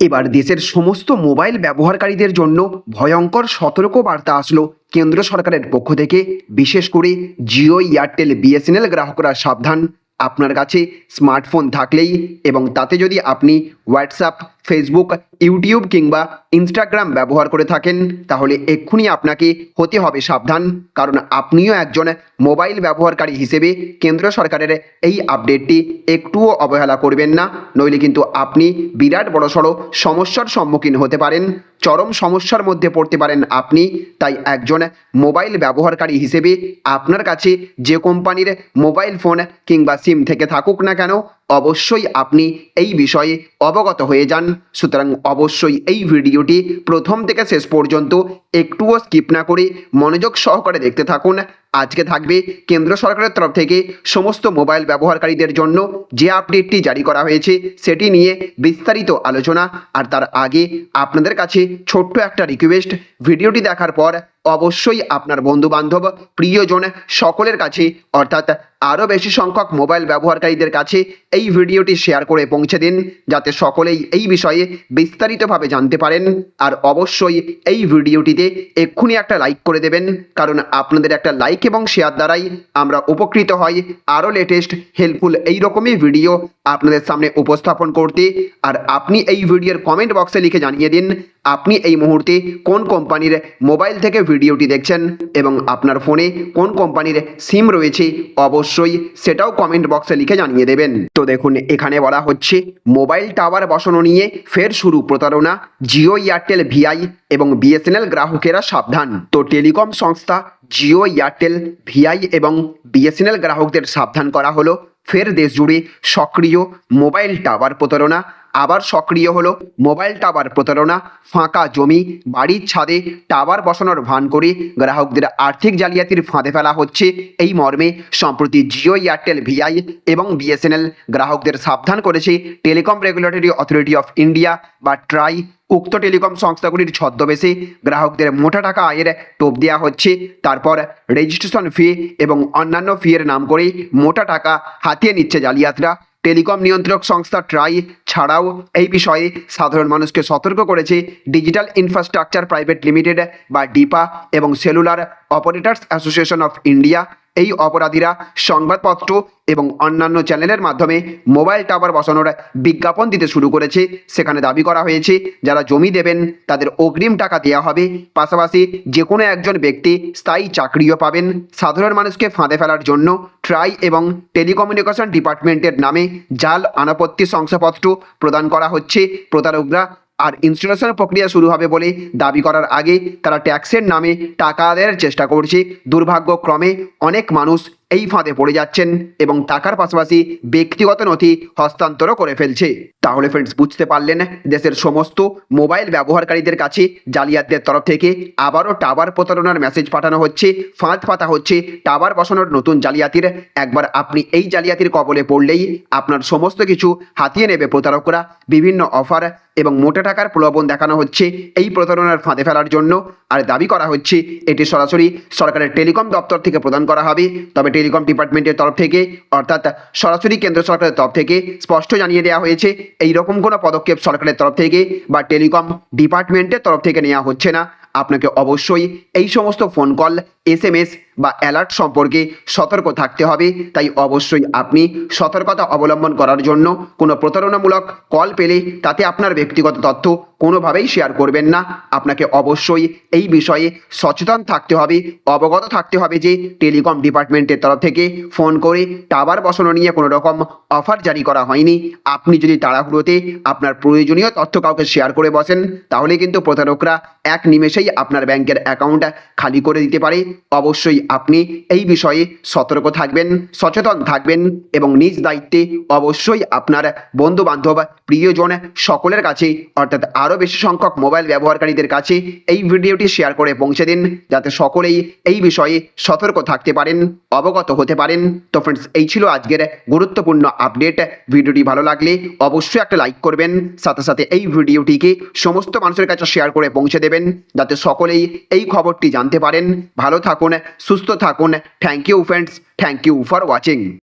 এবার দেশের সমস্ত মোবাইল ব্যবহারকারীদের জন্য ভয়ঙ্কর সতর্ক বার্তা আসলো কেন্দ্র সরকারের পক্ষ থেকে। বিশেষ করে জিও, এয়ারটেল, বিএসএনএল গ্রাহকরা সাবধান। আপনার কাছে স্মার্টফোন থাকলেই এবং তাতে যদি আপনি হোয়াটসঅ্যাপ, ফেসবুক, ইউটিউব কিংবা ইনস্টাগ্রাম ব্যবহার করে থাকেন। তাহলে এক্ষুনি আপনাকে হতে হবে সাবধান, কারণ আপনিও একজন মোবাইল ব্যবহারকারী হিসেবে কেন্দ্র সরকারের এই আপডেটটি একটুও অবহেলা করবেন না। নইলে কিন্তু আপনি বিরাট বড়সড় সমস্যার সম্মুখীন হতে পারেন। চরম সমস্যার মধ্যে পড়তে পারেন আপনি। তাই একজন মোবাইল ব্যবহারকারী হিসেবে আপনার কাছে যে কোম্পানির মোবাইল ফোন কিংবা সিম থেকে থাকুক না কেন অবশ্যই আপনি এই বিষয়ে অবগত হয়ে যান। সুতরাং অবশ্যই এই ভিডিওটি প্রথম থেকে শেষ পর্যন্ত একটুও স্কিপ না করে মনোযোগ সহকারে দেখতে থাকুন। আজকে থাকবে কেন্দ্র সরকারের তরফ থেকে সমস্ত মোবাইল ব্যবহারকারীদের জন্য যে আপডেটটি জারি করা হয়েছে, সেটি নিয়ে বিস্তারিত আলোচনা। আর তার আগে আপনাদের কাছে ছোট্ট একটা রিকোয়েস্ট ভিডিওটি দেখার পর অবশ্যই আপনার বন্ধু বান্ধব প্রিয়জন সকলের কাছে, অর্থাৎ আরও বেশি সংখ্যক মোবাইল ব্যবহারকারীদের কাছে এই ভিডিওটি শেয়ার করে পৌঁছে দিন, যাতে সকলেই এই বিষয়ে বিস্তারিতভাবে জানতে পারেন। আর অবশ্যই এই ভিডিওটিতে এক্ষুনি একটা লাইক করে দেবেন, কারণ আপনাদের একটা লাইক এবং শেয়ার দ্বারাই আমরা উপকৃত হই। আরও লেটেস্ট হেল্পফুল এই রকমই ভিডিও আপনাদের সামনে উপস্থাপন করতে। আর আপনি এই ভিডিওর কমেন্ট বক্সে লিখে জানিয়ে দিন আপনি এই মুহূর্তে কোন কোম্পানির মোবাইল থেকে ভিডিওটি দেখছেন এবং আপনার ফোনে কোন কোম্পানির সিম রয়েছে, অবশ্যই সেটাও কমেন্ট বক্সে লিখে জানিয়ে দেবেন। তো দেখুন, এখানে বলা হচ্ছে মোবাইল টাওয়ার বসানো নিয়ে ফের শুরু প্রতারণা, জিও এয়ারটেল ভিআই এবং বিএসএনএল গ্রাহকেরা সাবধান। তো টেলিকম সংস্থা জিও এয়ারটেল ভিআই এবং বিএসএনএল গ্রাহকদের সাবধান করা হলো। ফের দেশ জুড়ে সক্রিয় মোবাইল টাওয়ার প্রতারণা আবার সক্রিয় হলো। মোবাইল টাওয়ার প্রতারণা, ফাঁকা জমি, বাড়ির ছাদে টাওয়ার বসানোর ভান করে গ্রাহকদের আর্থিক জালিয়াতির ফাঁদে ফেলা হচ্ছে। এই মর্মে সম্প্রতি জিও, এয়ারটেল, ভিআই এবং বিএসএনএল গ্রাহকদের সাবধান করেছে telecom regulatory authority of India বা ট্রাই। উক্ত টেলিকম সংস্থাগুলির ছদ্মবেশে গ্রাহকদের মোটা টাকা আয়ের টোপ দেওয়া হচ্ছে। তারপর রেজিস্ট্রেশন ফি এবং অন্যান্য ফি এর নাম করে মোটা টাকা হাতিয়ে নিচ্ছে জালিয়াতরা। টেলিকম নিয়ন্ত্রক সংস্থা ট্রাই ছাড়াও এই বিষয়ে সাধারণ মানুষকে সতর্ক করেছে ডিজিটাল ইনফ্রাস্ট্রাকচার প্রাইভেট লিমিটেড বা ডিপা এবং cellular operators association of India. এই অপরাধীরা সংবাদপত্র এবং অন্যান্য চ্যানেলের মাধ্যমে মোবাইল টাওয়ার বসানোর বিজ্ঞাপন দিতে শুরু করেছে। সেখানে দাবি করা হয়েছে, যারা জমি দেবেন, তাদের অগ্রিম টাকা দেওয়া হবে। পাশাপাশি যে কোনো একজন ব্যক্তি স্থায়ী চাকরিও পাবেন। সাধারণ মানুষকে ফাঁদে ফেলার জন্য ট্রাই এবং টেলিকমিউনিকেশন ডিপার্টমেন্টের নামে জাল আনাপত্তি শংসাপত্র প্রদান করা হচ্ছে। প্রতারকরা আর ইনস্টলেশন প্রক্রিয়া শুরু হবে বলে দাবি করার আগে তারা ট্যাক্সের নামে টাকা আদায়ের চেষ্টা করছে। দুর্ভাগ্যক্রমে অনেক মানুষ এই ফাঁদে পড়ে যাচ্ছেন এবং টাকার পাশাপাশি ব্যক্তিগত নথি হস্তান্তরও করে ফেলছে। তাহলে ফ্রেন্ডস বুঝতে পারলেন, দেশের সমস্ত মোবাইল ব্যবহারকারীদের কাছে জালিয়াতদের তরফ থেকে আবারও টাওয়ার প্রতারণার মেসেজ পাঠানো হচ্ছে, ফাঁদ পাতা হচ্ছে, টাওয়ার বসানোর নতুন জালিয়াতির। একবার আপনি এই জালিয়াতির কবলে পড়লেই আপনার সমস্ত কিছু হাতিয়ে নেবে প্রতারকরা। বিভিন্ন অফার এবং মোটা টাকার প্রলোভন দেখানো হচ্ছে এই প্রতারণার ফাঁদে ফেলার জন্য। আর দাবি করা হচ্ছে, এটি সরাসরি সরকারের টেলিকম দপ্তর থেকে প্রদান করা হবে। তবে টেলিকম ডিপার্টমেন্টের তরফ থেকে, অর্থাৎ সরাসরি কেন্দ্র সরকারের তরফ থেকে স্পষ্ট জানিয়ে দেওয়া হয়েছে এই রকম কোনো পদক্ষেপ সরকারের তরফ থেকে বা টেলিকম ডিপার্টমেন্টের তরফ থেকে নেওয়া হচ্ছে না। আপনাকে অবশ্যই এই সমস্ত phone call S M S বা অ্যালার্ট সম্পর্কে সতর্ক থাকতে হবে। তাই অবশ্যই আপনি সতর্কতা অবলম্বন করার জন্য কোনো প্রতারণামূলক কল পেলে তাতে আপনার ব্যক্তিগত তথ্য কোনোভাবেই শেয়ার করবেন না। আপনাকে অবশ্যই এই বিষয়ে সচেতন থাকতে হবে, অবগত থাকতে হবে যে টেলিকম ডিপার্টমেন্টের তরফ থেকে ফোন করে টাওয়ার বসানো নিয়ে কোনো রকম অফার জারি করা হয়নি। আপনি যদি তাড়াহুড়োতে আপনার প্রয়োজনীয় তথ্য কাউকে শেয়ার করে বসেন, তাহলে কিন্তু প্রতারকরা এক নিমেষেই আপনার ব্যাংকের অ্যাকাউন্ট খালি করে দিতে পারে। অবশ্যই আপনি এই বিষয়ে সতর্ক থাকবেন, সচেতন থাকবেন এবং নিজ দায়িত্বে অবশ্যই আপনার বন্ধু বান্ধব প্রিয়জন সকলের কাছে অর্থাৎ আরও বেশি সংখ্যক মোবাইল ব্যবহারকারীদের কাছে এই ভিডিওটি শেয়ার করে পৌঁছে দিন, যাতে সকলেই এই বিষয়ে সতর্ক থাকতে পারেন, অবগত হতে পারেন। তো ফ্রেন্ডস এই ছিল আজকের গুরুত্বপূর্ণ আপডেট ভিডিওটি ভালো লাগলে অবশ্যই একটা লাইক করবেন, সাথে সাথে এই ভিডিওটিকে সমস্ত মানুষের কাছে শেয়ার করে পৌঁছে দেবেন, যাতে সকলেই এই খবরটি জানতে পারেন। ভালো থাকুন, সুস্থ থাকুন। Thank you friends thank you for watching